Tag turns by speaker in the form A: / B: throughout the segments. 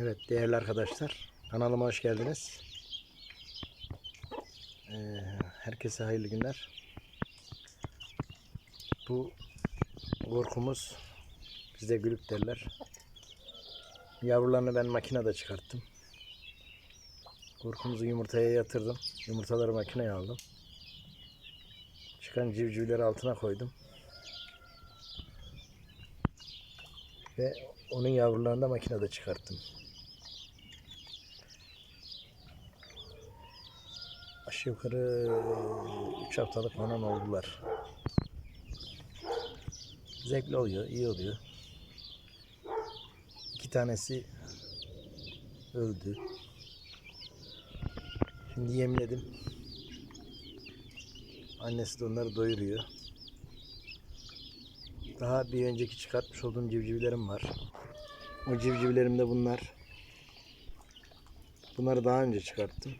A: Evet değerli arkadaşlar kanalıma hoş geldiniz. Ee, herkese hayırlı günler. Bu korkumuz bizde gülük derler. Yavrularını ben makinede çıkarttım. Korkumuzu yumurtaya yatırdım. Yumurtaları makineye aldım. Çıkan civcivleri altına koydum. Ve onun yavrularını da makinede çıkarttım. Aşağı yukarı 3 haftalık falan oldular. Zevkli oluyor, iyi oluyor. İki tanesi öldü. Şimdi yemledim. Annesi de onları doyuruyor. Daha bir önceki çıkartmış olduğum civcivlerim var. O civcivlerim de bunlar. Bunları daha önce çıkarttım.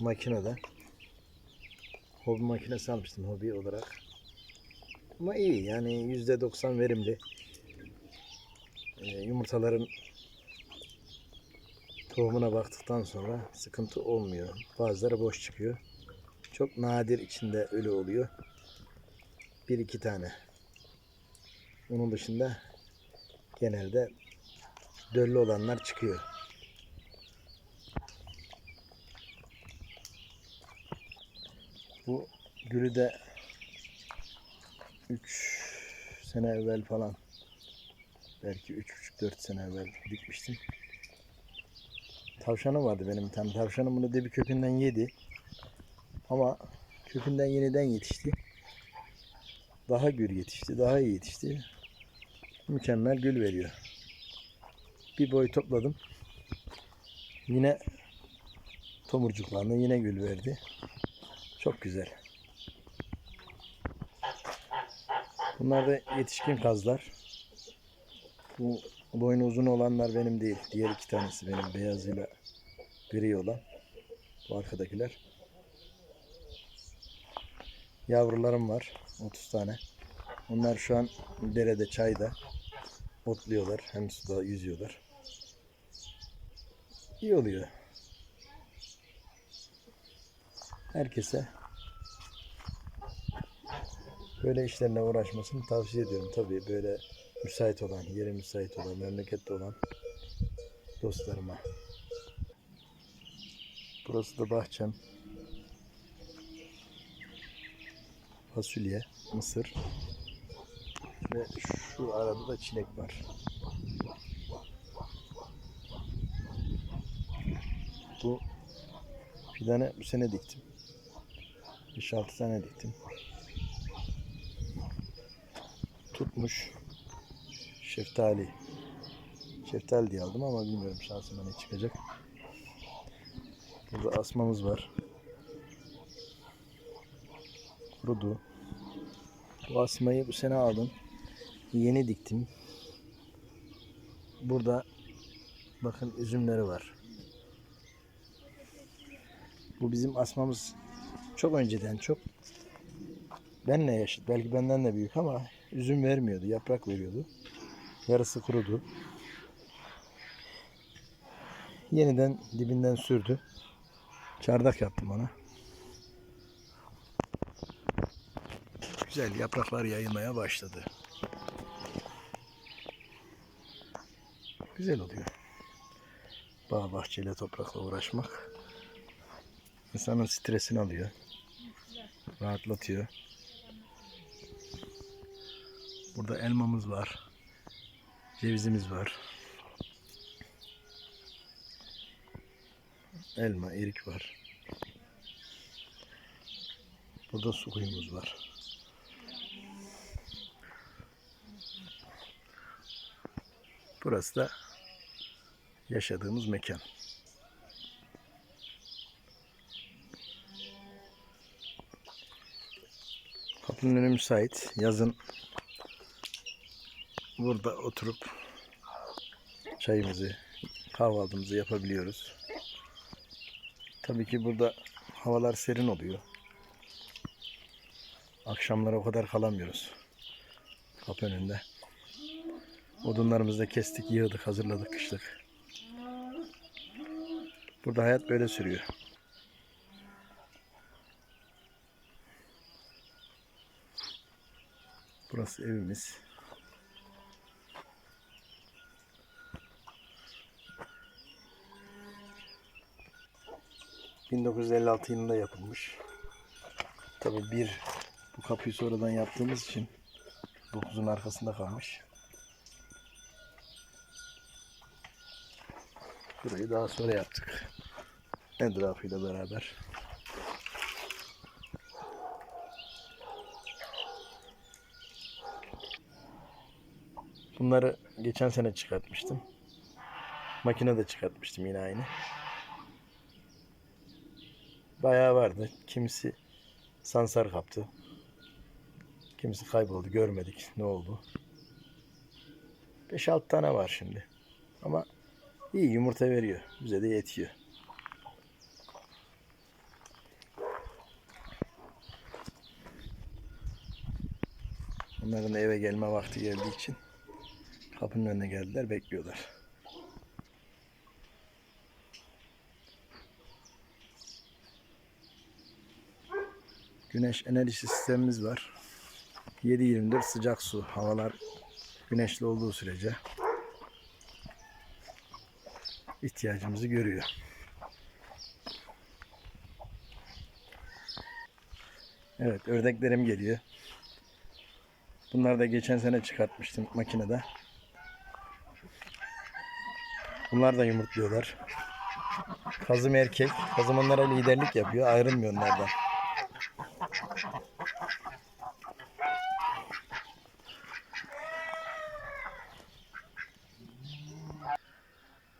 A: Makinede. Hobi makinesi almıştım hobi olarak. Ama iyi yani %90 verimli. Ee, yumurtaların tohumuna baktıktan sonra sıkıntı olmuyor. Bazıları boş çıkıyor. Çok nadir içinde ölü oluyor. Bir iki tane. Onun dışında genelde döllü olanlar çıkıyor. Bu gülü de 3 sene evvel falan belki 3,5-4 sene evvel dikmiştim. Tavşanım vardı benim bir tane. Tavşanım bunu dibi kökünden yedi. Ama kökünden yeniden yetişti. Daha gür yetişti. Daha iyi yetişti. Mükemmel gül veriyor. Bir boy topladım. Yine tomurcuklandı. Yine gül verdi. Çok güzel. Bunlar da yetişkin kazlar. Bu boynu uzun olanlar benim değil. Diğer iki tanesi benim beyazıyla gri olan. Bu arkadakiler. Yavrularım var. 30 tane. Onlar şu an derede çayda otluyorlar. Hem suda yüzüyorlar. İyi oluyor. Herkese böyle işlerle uğraşmasını tavsiye ediyorum. Tabii böyle müsait olan, yeri müsait olan, memlekette olan dostlarıma. Burası da bahçem. Fasulye, mısır ve şu arada da çilek var. Bu fidanı bu sene diktim. 5-6 tane diktim. Tutmuş. Şeftali. Şeftali diye aldım ama bilmiyorum şansıma ne çıkacak. Burada asmamız var. Kurudu. Bu asmayı bu sene aldım. Yeni diktim. Burada bakın üzümleri var. Bu bizim asmamız çok önceden çok benle yaşıt. Belki benden de büyük ama üzüm vermiyordu. Yaprak veriyordu. Yarısı kurudu. Yeniden dibinden sürdü. Çardak yaptım ona. Güzel yapraklar yayılmaya başladı. Güzel oluyor. Bağ bahçeyle toprakla uğraşmak insanın stresini alıyor. Rahatlatıyor. Burada elmamız var. Cevizimiz var. Elma, erik var. Burada su kuyumuz var. Burası da yaşadığımız mekan. Kapının önü müsait. Yazın burada oturup çayımızı, kahvaltımızı yapabiliyoruz. Tabii ki burada havalar serin oluyor. Akşamlara o kadar kalamıyoruz. Kapı önünde. Odunlarımızı da kestik, yığdık, hazırladık kışlık. Burada hayat böyle sürüyor. Burası evimiz. ...1956 yılında yapılmış. Tabii bir bu kapıyı sonradan yaptığımız için dokuzun arkasında kalmış. Burayı daha sonra yaptık. Etrafıyla beraber. Bunları geçen sene çıkartmıştım. Makinede çıkartmıştım yine aynı. Bayağı vardı. Kimisi sansar kaptı. Kimisi kayboldu. Görmedik ne oldu. 5-6 tane var şimdi. Ama iyi yumurta veriyor. Bize de yetiyor. Onların eve gelme vakti geldiği için kapının önüne geldiler bekliyorlar. Güneş enerji sistemimiz var. 7-24 sıcak su. Havalar güneşli olduğu sürece ihtiyacımızı görüyor. Evet ördeklerim geliyor. Bunları da geçen sene çıkartmıştım makinede. Bunlar da yumurtluyorlar. Kazım erkek. Kazım onlara liderlik yapıyor. Ayrılmıyor onlardan.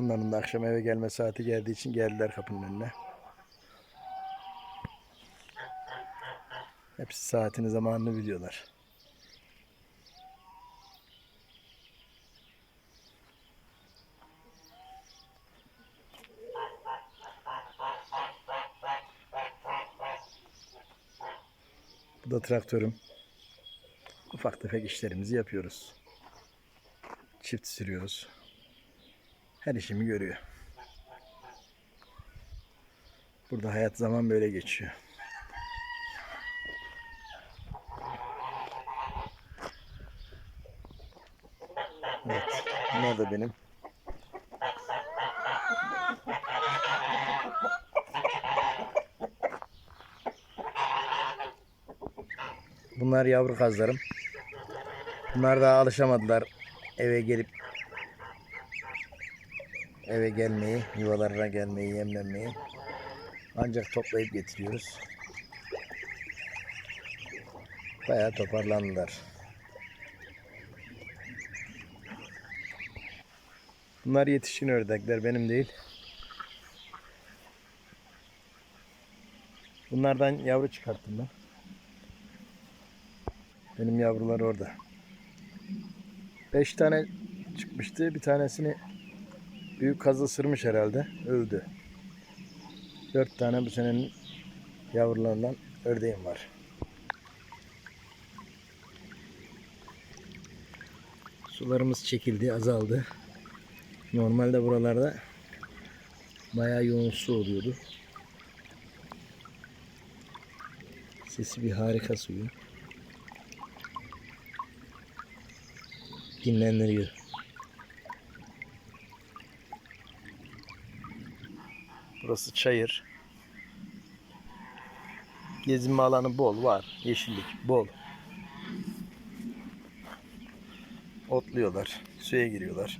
A: Onların da akşam eve gelme saati geldiği için geldiler kapının önüne. Hepsi saatini zamanını biliyorlar. Bu da traktörüm. Ufak tefek işlerimizi yapıyoruz. Çift sürüyoruz. Her işimi görüyor. Burada hayat zaman böyle geçiyor. Evet, bunlar da benim. Bunlar yavru kazlarım. Bunlar daha alışamadılar eve gelip eve gelmeyi, yuvalarına gelmeyi, yemlenmeyi ancak toplayıp getiriyoruz. Bayağı toparlandılar. Bunlar yetişkin ördekler benim değil. Bunlardan yavru çıkarttım ben. Benim yavrular orada. 5 tane çıkmıştı. Bir tanesini büyük kazı ısırmış herhalde. Öldü. 4 tane bu senenin yavrularından ördeğim var. Sularımız çekildi, azaldı. Normalde buralarda bayağı yoğun su oluyordu. Sesi bir harika suyu. Dinlendiriyor. Burası çayır. Gezinme alanı bol var. Yeşillik bol. Otluyorlar. Suya giriyorlar.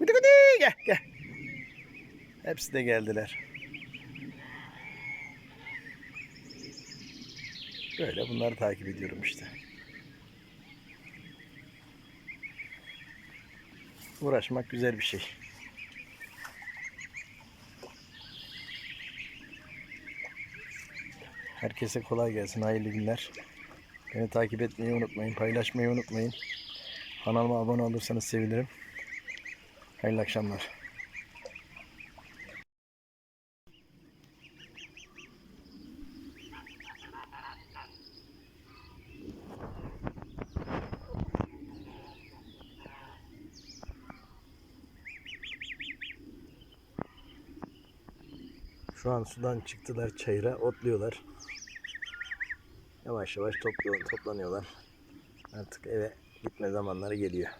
A: Gıdı gıdı gel gel. Hepsi de geldiler. Böyle bunları takip ediyorum işte. Uğraşmak güzel bir şey. Herkese kolay gelsin. Hayırlı günler. Beni takip etmeyi unutmayın. Paylaşmayı unutmayın. Kanalıma abone olursanız sevinirim. Hayırlı akşamlar. Şu an sudan çıktılar çayıra otluyorlar. Yavaş yavaş topluyor, toplanıyorlar. Artık eve gitme zamanları geliyor.